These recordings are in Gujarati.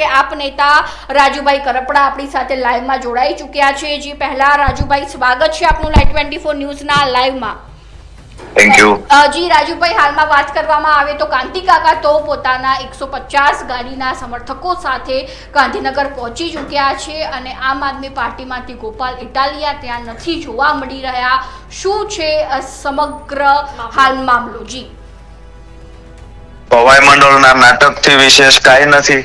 કે આપ નેતા રાજુભાઈ કરપડા આપણી સાથે લાઈવમાં જોડાઈ ચૂક્યા છે. જે પહેલા રાજુભાઈ સ્વાગત છે આપનું લાઈવ ટ્વેન્ટી ફોર ન્યૂઝના લાઈવમાં. થેન્ક યુ જી રાજુભાઈ હાલમાં વાત કરવામાં આવે તો કાંતિ કાકા તો પોતાના એકસો પચાસ ગાડીના સમર્થકો સાથે ગાંધીનગર પહોંચી ચૂક્યા છે અને આમ આદમી પાર્ટીમાંથી ગોપાલ ઇટાલિયા ત્યાં નથી જોવા મળી રહ્યા. શું છે સમગ્ર હાલ મામલો? જી. પવાઈ મંડળના નાટકથી વિશેષ કાંઈ નથી.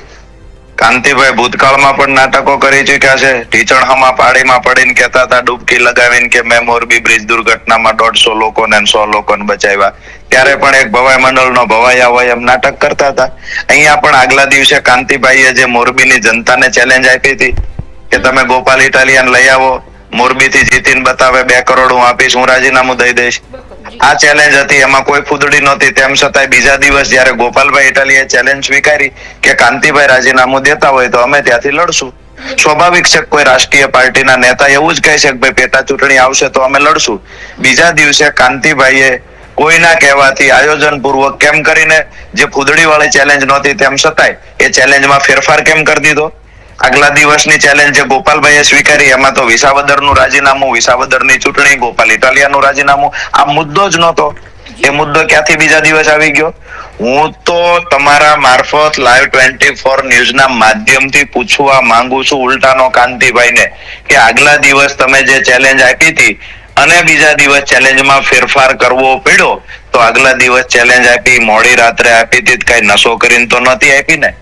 કાંતિભાઈ ભૂતકાળમાં પણ નાટકો કરી ચુક્યા છે. ઢીચણહામાં પાડીમાં પડીને કહેતા હતા, ડૂબકી લગાવીને કે મેં મોરબી બ્રિજ દુર્ઘટનામાં દોઢસો લોકોને સો લોકોને બચાવ્યા. ત્યારે પણ એક ભવાઈ મંડળનો ભવાઈ હોય એમ નાટક કરતા હતા. અહીંયા પણ આગલા દિવસે કાંતિભાઈએ જે મોરબીની જનતાને ચેલેન્જ આપી હતી કે તમે ગોપાલ ઇટાલિયન લઈ આવો, મોરબીથી જીતીને બતાવે બે કરોડ હું આપીશ, હું રાજીનામું દઈ દઈશ. આ ચેલેન્જ હતી. એમાં કોઈ ફૂદડી નહોતી. તેમ છતાંય બીજા દિવસ જયારે ગોપાલભાઈ ઇટાલીએ ચેલેન્જ સ્વીકારી કે કાંતિભાઈ રાજીનામું દેતા હોય તો અમે ત્યાંથી લડશું. સ્વાભાવિક છે કોઈ રાષ્ટ્રીય પાર્ટીના નેતા એવું જ કહે છે કે ભાઈ પેટા ચૂંટણી આવશે તો અમે લડશું. બીજા દિવસે કાંતિભાઈએ કોઈના કહેવાથી આયોજન પૂર્વક કેમ કરીને જે ફૂદડી વાળી ચેલેન્જ નહોતી તેમ છતાંય એ ચેલેન્જમાં ફેરફાર કેમ કરી દીધો? આગલા દિવસની ચેલેન્જ જે ગોપાલભાઈએ સ્વીકારી, એમાં તો વિસાવદરનું રાજીનામું, વિસાવદરની ચૂંટણી, ગોપાલ ઇટાલિયાનું રાજીનામું. આ મુદ્દો જ નહોતો. એ મુદ્દો ક્યાંથી બીજા દિવસ આવી ગયો? હું તો તમારા મારફત લાઈવ ટ્વેન્ટી ફોર ન્યૂઝના માધ્યમથી પૂછવા માંગુ છું ઉલટાનો કાંતિભાઈને કે આગલા દિવસ તમે જે ચેલેન્જ આપી હતી અને બીજા દિવસ ચેલેન્જમાં ફેરફાર કરવો પડ્યો, તો આગલા દિવસ ચેલેન્જ આપી મોડી રાત્રે આપી હતી કઈ નશો કરીને તો નથી આપી ને?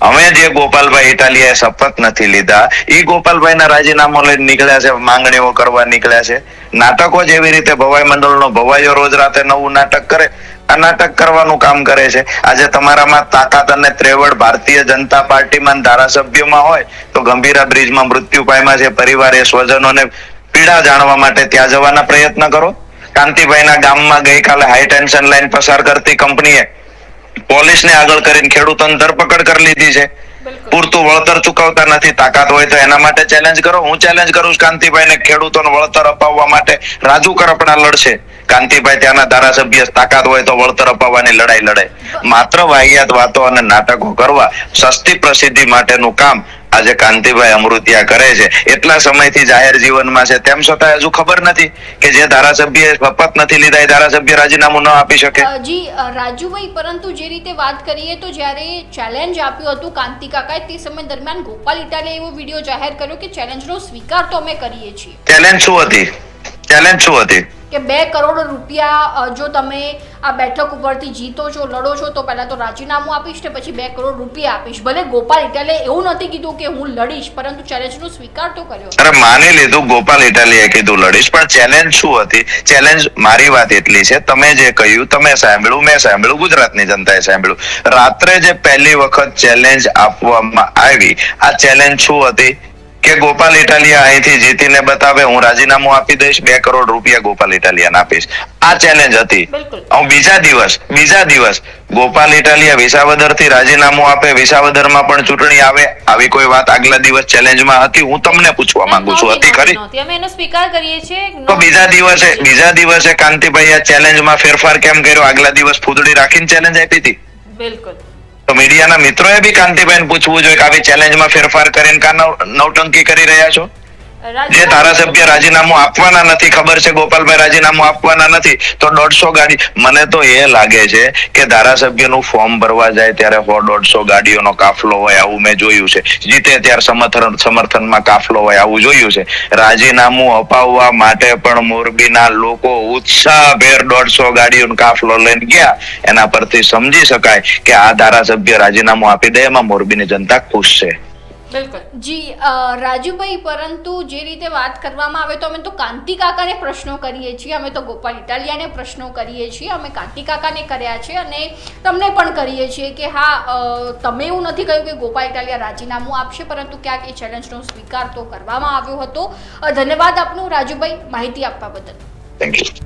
અમે જે ગોપાલભાઈ ઇટાલિયાએ શપથ નથી લીધા એ ગોપાલભાઈના રાજીનામું લઈને નીકળ્યા છે, માંગણીઓ કરવા નીકળ્યા છે. નાટકો જેવી રીતે ભવાઈ મંડળનો ભવાઈઓ રોજ રાતે નવું નાટક કરે, આ નાટક કરવાનું કામ કરે છે. આજે તમારામાં તાકાત અને ત્રેવડ ભારતીય જનતા પાર્ટીમાં ધારાસભ્યોમાં હોય, તો ગંભીરા બ્રિજમાં મૃત્યુ પામ્યા છે, પરિવારે સ્વજનોને પીડા જાણવા માટે ત્યાં જવાના પ્રયત્ન કરો. કાંતિભાઈના ગામમાં ગઈકાલે હાઈ ટેન્શન લાઈન પસાર કરતી કંપનીએ પોલીસને આગળ કરીને ખેડૂતોની ધરપકડ કરી લીધી છે. પૂરતું વળતર ચૂકવતા નથી તાકાત હોય તો એના માટે ચેલેન્જ કરો. હું ચેલેન્જ કરું છું કાંતિભાઈને ખેડૂતોને વળતર અપાવવા માટે. રાજુ કરપડા લડશે. કાંતિભાઈ ત્યાંના ધારાસભ્ય તાકાત હોય તો વળતર અપાવવાની લડાઈ લડે માત્ર વાહિયાત વાતો અને નાટકો કરવા સસ્તી પ્રસિદ્ધિ માટેનું કામ આજે કાંતિભાઈ અમૃતિયા કરે છે. એટલા સમયથી જાહેર જીવનમાં છે. તેમ છતાં હજુ ખબર નથી કે જે ધારાસભ્ય શપથ નથી લીધા એ ધારાસભ્ય રાજીનામું ન આપી શકે. જી રાજુભાઈ પરંતુ જે રીતે વાત કરીએ તો જ્યારે ચેલેન્જ આપ્યું હતું કાંતિ કાકાએ તે સમય દરમિયાન ગોપાલ ઇટાલે એવો વીડિયો જાહેર કર્યો કે ચેલેન્જનો સ્વીકાર તો અમે કરીએ છીએ. ચેલેન્જ શું હતી? ચેલેન્જ શું હતી? કે બે કરોડ રૂપિયા જો તમે આ બેઠક ઉપરથી જીતો છો, લડો છો, તો પહેલા તો રાજીનામું આપીશ ને પછી બે કરોડ રૂપિયા આપીશ. ભલે ગોપાલ ઇટાલે એવું નથી કીધું કે હું લડીશ, પરંતુ ચેલેન્જનો સ્વીકાર તો કર્યો. અરે માની લીધું ગોપાલ ઇટાલીએ કીધું લડીશ, પણ ચેલેન્જ શું હતી? ચેલેન્જ મારી વાત એટલી છે, તમે જે કહ્યું, તમે સાંભળ્યું, મેં સાંભળ્યું, ગુજરાતની જનતાએ સાંભળ્યું. રાત્રે જે પહેલી વખત ચેલેન્જ આપવામાં આવી, આ ચેલેન્જ શું હતી? કે ગોપાલ ઇટાલિયા અહીંથી જીતીને બતાવે હું રાજીનામું આપી દઈશ બે કરોડ રૂપિયા ગોપાલ ઇટાલિયાને આપીશ. આ ચેલેન્જ હતી. હું બીજા દિવસ બીજા દિવસ ગોપાલ ઇટાલિયા વિસાવદરથી રાજીનામું આપે વિસાવદરમાં પણ ચૂંટણી આવે આવી કોઈ વાત આગલા દિવસ ચેલેન્જમાં હતી હું તમને પૂછવા માંગુ છું. હતી ખરી. અમે એનો સ્વીકાર કરીએ છીએ. તો બીજા દિવસે બીજા દિવસે કાંતિભાઈ આ ચેલેન્જમાં ફેરફાર કેમ કર્યો? આગલા દિવસ ફૂદડી રાખીને ચેલેન્જ આપી હતી? બિલકુલ. તો મીડિયાના મિત્રોએ બી કાંતિબેન પૂછવું જોઈએ કે આવી ચેલેન્જમાં ફેરફાર કરીને કા નવટંકી કરી રહ્યા છો? જે ધારાસભ્ય રાજીનામું આપવાના નથી, ખબર છે? ગોપાલભાઈ રાજીનામું આપવાના નથી, તો દોઢસો ગાડી મને તો એ લાગે છે કે ધારાસભ્યનું ફોર્મ ભરવા જાય ત્યારે હો દોઢસો ગાડીઓનો કાફલો હોય આવું મેં જોયું છે. જીતે ત્યારે સમર્થન સમર્થનમાં કાફલો હોય આવું જોયું છે. રાજીનામું અપાવવા માટે પણ મોરબીના લોકો ઉત્સાહભેર દોઢસો ગાડીઓનો કાફલો લઈને ગયા. એના પરથી સમજી શકાય કે આ ધારાસભ્ય રાજીનામું આપી દે, એમાં મોરબીની જનતા ખુશ છે. બિલકુલ. જી રાજુભાઈ પરંતુ જે રીતે વાત કરવામાં આવે તો અમે તો કાંતિ કાકાને પ્રશ્નો કરીએ છીએ અમે તો ગોપાલ ઇટાલિયાને પ્રશ્નો કરીએ છીએ અમે કાંતિ કાકાને કર્યા છે અને તમને પણ કરીએ છીએ કે હા તમે એવું નથી કહ્યું કે ગોપાલ ઇટાલિયા રાજીનામું આપશે પરંતુ ક્યાંક એ ચેલેન્જનો સ્વીકાર તો કરવામાં આવ્યો હતો. ધન્યવાદ આપનું રાજુભાઈ માહિતી આપવા બદલ. Thank you